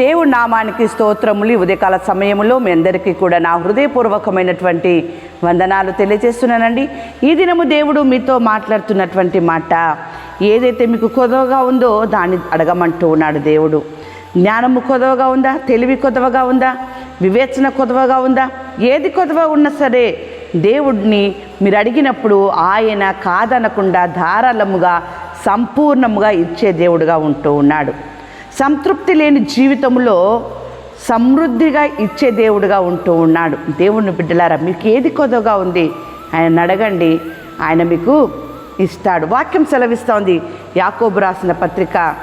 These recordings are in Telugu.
దేవుడి నామానికి స్తోత్రములు ఉదయకాల సమయంలో మీ అందరికీ కూడా నా హృదయపూర్వకమైనటువంటి వందనాలు తెలియజేస్తున్నానండి. ఈ దినము దేవుడు మీతో మాట్లాడుతున్నటువంటి మాట ఏదైతే మీకు కొదవగా ఉందో దాన్ని అడగమంటూ ఉన్నాడు దేవుడు. జ్ఞానము కొదవగా ఉందా? తెలివి కొదవగా ఉందా? వివేచన కొదవగా ఉందా? ఏది కొదవ ఉన్నా సరే దేవుడిని మీరు అడిగినప్పుడు ఆయన కాదనకుండా ధారాళముగా సంపూర్ణముగా ఇచ్చే దేవుడుగా ఉంటూ ఉన్నాడు. సంతృప్తి లేని జీవితంలో సమృద్ధిగా ఇచ్చే దేవుడుగా ఉంటూ ఉన్నాడు. దేవుడిని బిడ్డలారా మీకు ఏది కొదవగా ఉంది? ఆయన అడగండి. ఆయన మీకు ఇస్తాడు. వాక్యం సెలవిస్తోంది యాకోబు రాసిన పత్రిక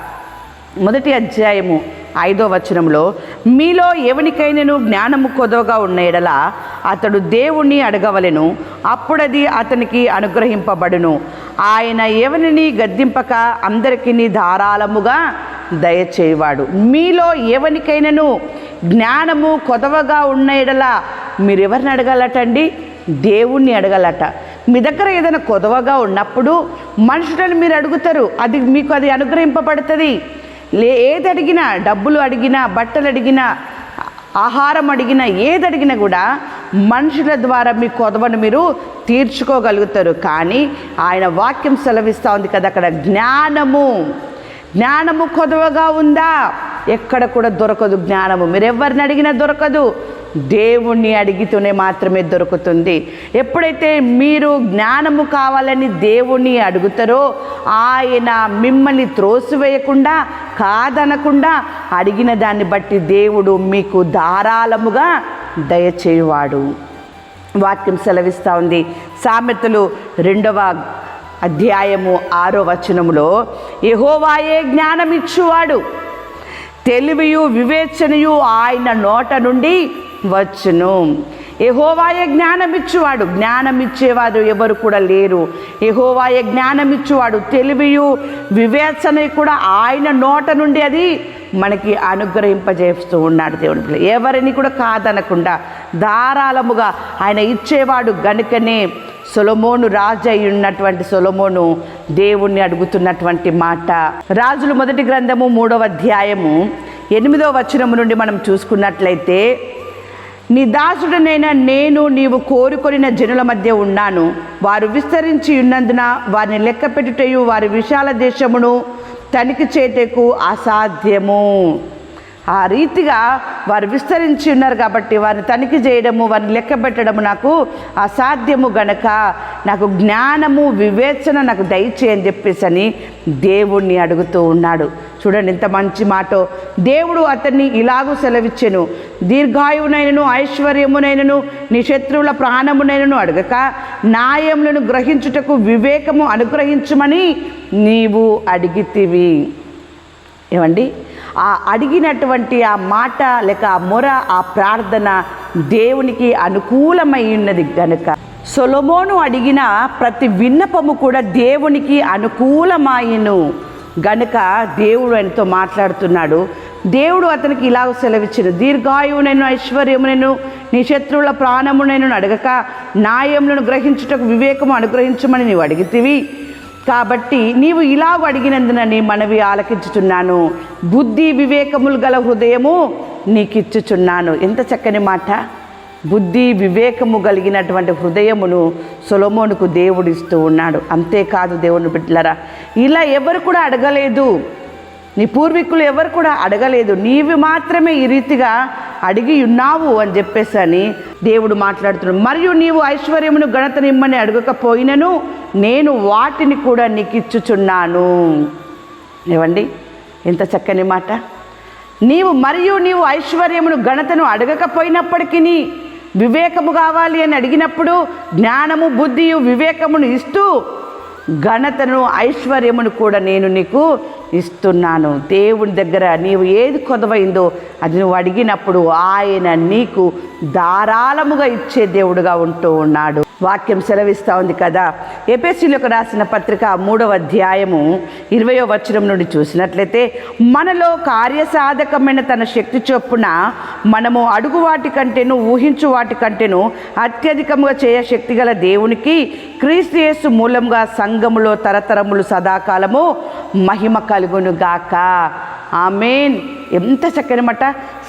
మొదటి అధ్యాయము ఐదో వచనంలో మీలో ఎవనికైనాను జ్ఞానము కొదవగా ఉన్న ఎడల అతడు దేవుణ్ణి అడగవలెను. అప్పుడది అతనికి అనుగ్రహింపబడును. ఆయన ఎవరిని గద్దింపక అందరికీ ధారాళముగా దయచేయవాడు. మీలో ఎవనికైనాను జ్ఞానము కొదవగా ఉన్న ఎడల మీరు ఎవరిని అడగాలటండి దేవుణ్ణి అడగాలట. మీ దగ్గర ఏదైనా కొదవగా ఉన్నప్పుడు మనుషులను మీరు అడుగుతారు. అది మీకు అది అనుగ్రహింపబడుతుంది. లే ఏది అడిగినా డబ్బులు అడిగినా బట్టలు అడిగినా ఆహారం అడిగినా ఏది అడిగినా కూడా మనుషుల ద్వారా మీ కొదవను మీరు తీర్చుకోగలుగుతారు. కానీ ఆయన వాక్యం సెలవిస్తూ ఉంది కదా అక్కడ జ్ఞానము. జ్ఞానము కొదవగా ఉందా? ఎక్కడ కూడా దొరకదు జ్ఞానము. మీరు ఎవరిని అడిగినా దొరకదు. దేవుణ్ణి అడిగితేనే మాత్రమే దొరుకుతుంది. ఎప్పుడైతే మీరు జ్ఞానము కావాలని దేవుణ్ణి అడుగుతారో ఆయన మిమ్మల్ని త్రోసివేయకుండా కాదనకుండా అడిగిన దాన్ని బట్టి దేవుడు మీకు ధారాళముగా దయచేయువాడు. వాక్యం సెలవిస్తూ ఉంది. సామెతలు రెండవ అధ్యాయము ఆరో వచనములో యహోవాయే జ్ఞానమిచ్చువాడు. తెలివియు వివేచనయు ఆయన నోట నుండి వచ్చును. ఎహోవాయ జ్ఞానమిచ్చువాడు. జ్ఞానమిచ్చేవాడు ఎవరు కూడా లేరు. ఎహోవాయ జ్ఞానమిచ్చువాడు. తెలివియు వివేచన కూడా ఆయన నోట నుండి అది మనకి అనుగ్రహింపజేస్తూ ఉన్నాడు దేవుని పిల్ల ఎవరిని కూడా కాదనకుండా ధారాళముగా ఆయన ఇచ్చేవాడు గనుకనే సొలమోను రాజు అయి ఉన్నటువంటి సొలమోను దేవుణ్ణి అడుగుతున్నటువంటి మాట. రాజులు మొదటి గ్రంథము మూడవ అధ్యాయము ఎనిమిదవ వచనము నుండి మనం చూసుకున్నట్లయితే నీ దాసుడనైనా నేను నీవు కోరుకొనిన జనుల మధ్య ఉన్నాను. వారు విస్తరించి ఉన్నందున వారిని లెక్క పెట్టుటయు వారి విశాల దేశమును తనిఖీ చేటకు అసాధ్యము. ఆ రీతిగా వారు విస్తరించి ఉన్నారు కాబట్టి వారిని తనిఖీ చేయడము వారిని లెక్క పెట్టడము నాకు అసాధ్యము గనక. నాకు జ్ఞానము వివేచన నాకు దయచేయని చెప్పేసి అని దేవుణ్ణి అడుగుతూ ఉన్నాడు. చూడండి ఇంత మంచి మాట. దేవుడు అతన్ని ఇలాగూ సెలవిచ్చెను. దీర్ఘాయువునైనను ఐశ్వర్యమునైనను నీ శత్రువుల ప్రాణమునైనను అడగక న్యాయములను గ్రహించుటకు వివేకము అనుగ్రహించమని నీవు అడిగితివి. ఏమండి? ఆ అడిగినటువంటి ఆ మాట లేక ఆ మొర ఆ ప్రార్థన దేవునికి అనుకూలమై ఉన్నది గనుక. సొలమోను అడిగిన ప్రతి విన్నపము కూడా దేవునికి అనుకూలమాయను. గనుక దేవుడు ఆయనతో మాట్లాడుతున్నాడు. దేవుడు అతనికి ఇలాగ సెలవిచ్చిన దీర్ఘాయువునైను ఐశ్వర్యమునైను నీ శత్రువుల ప్రాణమునైను అడగక న్యాయములను గ్రహించుటకు వివేకము అనుగ్రహించమని నీవు అడిగితివి. కాబట్టి నీవు ఇలా అడిగినందున నీ మనవి ఆలకించుచున్నాను. బుద్ధి వివేకములు గల హృదయము నీకిచ్చుచున్నాను. ఎంత చక్కని మాట. బుద్ధి వివేకము కలిగినటువంటి హృదయమును సొలమోనుకు దేవుడు ఇస్తూ ఉన్నాడు. అంతేకాదు దేవుని బిడ్డలరా ఇలా ఎవరు కూడా అడగలేదు. నీ పూర్వీకులు ఎవరు కూడా అడగలేదు. నీవి మాత్రమే ఈ రీతిగా అడిగి ఉన్నావు అని చెప్పేసి అని దేవుడు మాట్లాడుతున్నాడు. మరియు నీవు ఐశ్వర్యమును గణతనిమ్మని అడగకపోయినను నేను వాటిని కూడా నీకు ఇచ్చుచున్నాను ఏవండి ఎంత చక్కని మాట. నీవు మరియు నీవు ఐశ్వర్యమును ఘనతను అడగకపోయినప్పటికీ వివేకము కావాలి అని అడిగినప్పుడు జ్ఞానము బుద్ధియు వివేకమును ఇస్తూ ఘనతను ఐశ్వర్యమును కూడా నేను నీకు ఇస్తున్నాను. దేవుని దగ్గర నీవు ఏది కొదవైందో అది నువ్వు అడిగినప్పుడు ఆయన నీకు ధారాళముగా ఇచ్చే దేవుడుగా ఉంటూ ఉన్నాడు. వాక్యం సెలవిస్తూ ఉంది కదా. ఎపిఎస్సీలకు రాసిన పత్రిక మూడవ అధ్యాయము ఇరవయో వచనం నుండి చూసినట్లయితే మనలో కార్యసాధకమైన తన శక్తి చొప్పున మనము అడుగు వాటి కంటేను ఊహించు వాటి కంటేను అత్యధికముగా చేయ శక్తి గల దేవునికి క్రీస్తుయేసు మూలంగా సంఘములో తరతరములు సదాకాలము మహిమ కలుగును గాక ఆమెన్. ఎంత చక్కని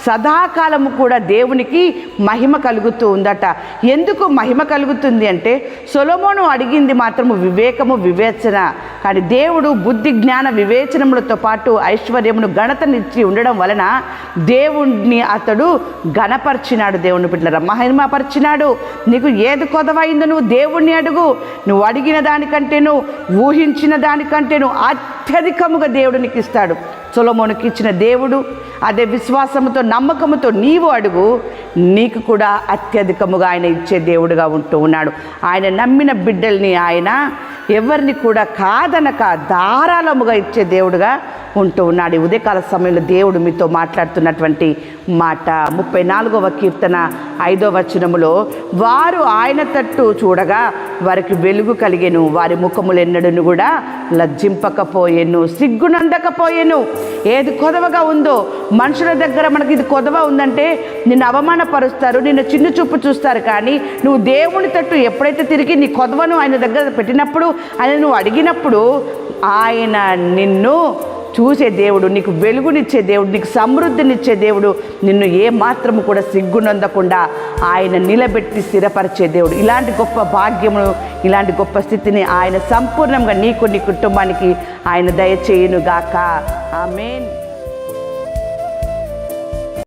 సదాకాలము కూడా దేవునికి మహిమ కలుగుతూ ఉందట. ఎందుకు మహిమ కలుగుతుంది అంటే సొలమోను అడిగింది మాత్రము వివేకము వివేచన. కానీ దేవుడు బుద్ధి జ్ఞాన వివేచనములతో పాటు ఐశ్వర్యమును ఘనతనిచ్చి ఉండడం వలన దేవుణ్ణి అతడు ఘనపరిచినాడు దేవుని బిడ్డల మహిమపరిచినాడు. నీకు ఏది కొదవైందో నువ్వు దేవుణ్ణి అడుగు. నువ్వు అడిగిన దానికంటేను ఊహించిన దానికంటేను అత్యధికముగా దేవుడు నీకు ఇస్తాడు సొలొమోనుకి ఇచ్చిన దేవుడు అదే విశ్వాసముతో నమ్మకముతో నీవు అడుగు నీకు కూడా అత్యధికముగా ఆయన ఇచ్చే దేవుడుగా ఉంటూ ఉన్నాడు. ఆయన నమ్మిన బిడ్డల్ని ఆయన ఎవరిని కూడా కాదనక ధారాళముగా ఇచ్చే దేవుడుగా ఉంటూ ఉన్నాడు. ఈ ఉదయకాల సమయంలో దేవుడు మీతో మాట్లాడుతున్నటువంటి మాట. ముప్పై నాలుగవ కీర్తన ఐదో వచనములో వారు ఆయన తట్టు చూడగా వారికి వెలుగు కలిగెను. వారి ముఖములు ఎన్నడను కూడా లజ్జింపకపోయెను. సిగ్గునందకపోయెను ఏది కొదవగా ఉందో మనుషుల దగ్గర మనకి ఇది కొదవ ఉందంటే నిన్ను అవమానపరుస్తారు నిన్ను చిన్న చూపు చూస్తారు. కానీ నువ్వు దేవుని తట్టు ఎప్పుడైతే తిరిగి నీ కొదవను ఆయన దగ్గర పెట్టినప్పుడు ఆయన నువ్వు అడిగినప్పుడు ఆయన నిన్ను చూసే దేవుడు నీకు వెలుగునిచ్చే దేవుడు నీకు సమృద్ధినిచ్చే దేవుడు నిన్ను ఏ మాత్రము కూడా సిగ్గునందకుండా ఆయన నిలబెట్టి స్థిరపరిచే దేవుడు. ఇలాంటి గొప్ప భాగ్యమును ఇలాంటి గొప్ప స్థితిని ఆయన సంపూర్ణంగా నీకు నీ కుటుంబానికి ఆయన దయచేయునుగాక. ఆమెన్.